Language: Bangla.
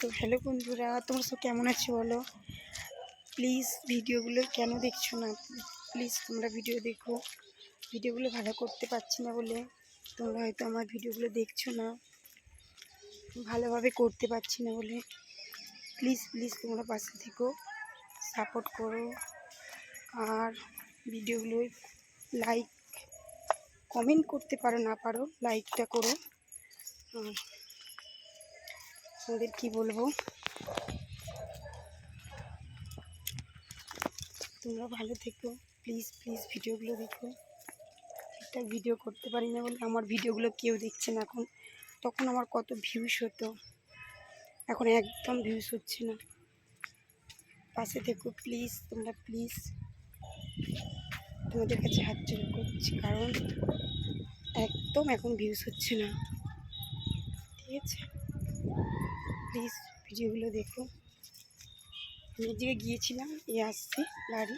তো হ্যালো বন্ধুরা, তোমরা সব কেমন আছো বলো? প্লিজ ভিডিওগুলো কেন দেখছ না? প্লিজ তোমরা ভিডিও দেখো। ভিডিওগুলো ভালো করতে পারছি না বলে তোমরা হয়তো আমার ভিডিওগুলো দেখছ না। ভালোভাবে করতে পারছি না বলে। প্লিজ প্লিজ তোমরা পাশে থেকো সাপোর্ট করো। আর ভিডিওগুলো লাইক কমেন্ট করতে পারো, না পারো লাইকটা করো। তোমাদের কি বলব? তোমরা ভালো থেকো প্লিজ প্লিজ ভিডিওগুলো দেখো। ঠিকঠাক ভিডিও করতে পারি না বলে আমার ভিডিওগুলো কেউ দেখছে না এখন। তখন আমার কত ভিউস হতো। এখন একদম ভিউস হচ্ছে না। পাশে থেকো প্লিজ তোমরা প্লিজ তোমাদের কাছে হাত জোর করছি, কারণ একদম এখন ভিউস হচ্ছে না। ঠিক আছে? প্লিজ ভিডিওগুলো দেখুন। আমি এদিকে গিয়েছিলাম এ আসছি বাড়ি